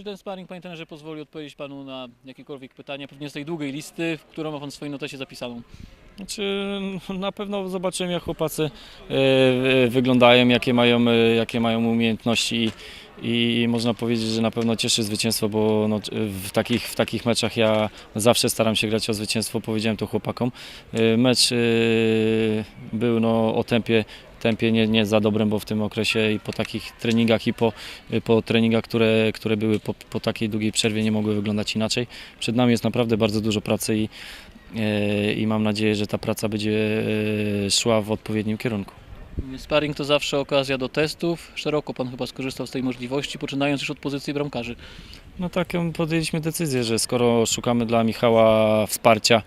Czy ten sparring, panie trenerze, pozwoli odpowiedzieć panu na jakiekolwiek pytania, pewnie z tej długiej listy, którą ma pan w swojej notacie zapisaną? Znaczy, na pewno zobaczymy, jak chłopacy e, wyglądają, jakie mają, e, jakie mają umiejętności i można powiedzieć, że na pewno cieszy zwycięstwo, bo no, w, takich, w takich meczach ja zawsze staram się grać o zwycięstwo, powiedziałem to chłopakom. E, Mecz był no, o tempie, tempie nie, nie za dobrym, bo w tym okresie i po takich treningach i po, po treningach, które, które były po, po takiej długiej przerwie nie mogły wyglądać inaczej. Przed nami jest naprawdę bardzo dużo pracy i, e, i mam nadzieję, że ta praca będzie e, szła w odpowiednim kierunku. Sparring to zawsze okazja do testów. Szeroko pan chyba skorzystał z tej możliwości, poczynając już od pozycji bramkarzy. No taką podjęliśmy decyzję, że skoro szukamy dla Michała wsparcia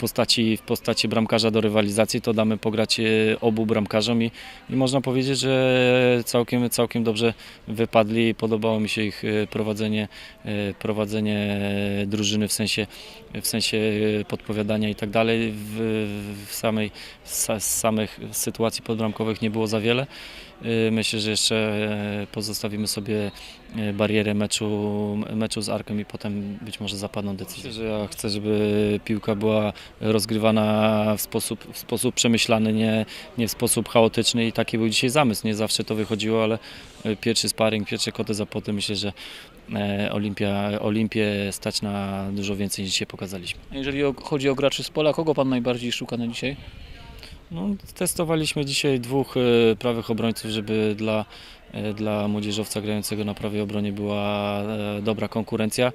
postaci, w postaci bramkarza do rywalizacji, to damy pograć e, obu bramkarzom i, i można powiedzieć, że całkiem, całkiem dobrze wypadli. Podobało mi się ich e, prowadzenie, e, prowadzenie drużyny w sensie, w sensie podpowiadania i tak dalej. W, w samej, samych sytuacji podbramkowych nie było za wiele. Y, Myślę, że jeszcze e, pozostawimy sobie e, barierę meczu, meczu z Arkiem i potem być może zapadną decyzje. Że ja chcę, żeby piłka była rozgrywana w sposób, w sposób przemyślany, nie, nie w sposób chaotyczny i taki był dzisiaj zamysł. Nie zawsze to wychodziło, ale pierwszy sparring, pierwsze koty za poty myślę, że e, Olimpia, Olimpię stać na dużo więcej niż dzisiaj pokazaliśmy. Jeżeli chodzi o graczy z pola, kogo pan najbardziej szuka na dzisiaj? No, testowaliśmy dzisiaj dwóch e, prawych obrońców, żeby dla, e, dla młodzieżowca grającego na prawej obronie była e, dobra konkurencja.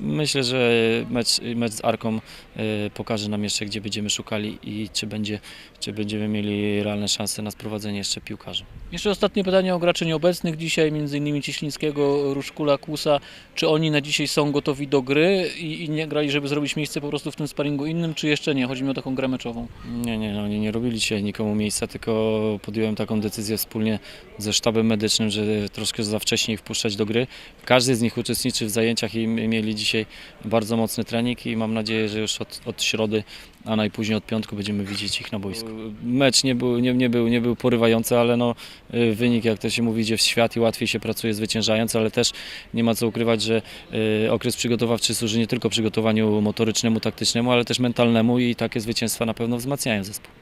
Myślę, że mecz, mecz z Arką e, pokaże nam jeszcze, gdzie będziemy szukali i czy, będzie, czy będziemy mieli realne szanse na sprowadzenie jeszcze piłkarzy. Jeszcze ostatnie pytanie o graczy nieobecnych dzisiaj, m.in. Cieślińskiego, Ruszkula, Kusa. Czy oni na dzisiaj są gotowi do gry i, i nie grali, żeby zrobić miejsce po prostu w tym sparingu innym, czy jeszcze nie? Chodzi mi o taką grę meczową. Nie, nie, no, oni nie robili dzisiaj nikomu miejsca, tylko podjąłem taką decyzję wspólnie ze sztabem medycznym, że troszkę za wcześnie ich wpuszczać do gry. Każdy z nich uczestniczy w zajęciach i mieli dzisiaj bardzo mocny trening i mam nadzieję, że już od, od środy, a najpóźniej od piątku będziemy widzieć ich na boisku. Mecz nie był, nie, nie był, nie był porywający, ale no, y, wynik, jak to się mówi, idzie w świat i łatwiej się pracuje zwyciężając, ale też nie ma co ukrywać, że y, okres przygotowawczy służy nie tylko przygotowaniu motorycznemu, taktycznemu, ale też mentalnemu i takie zwycięstwa na pewno wzmacniają zespół.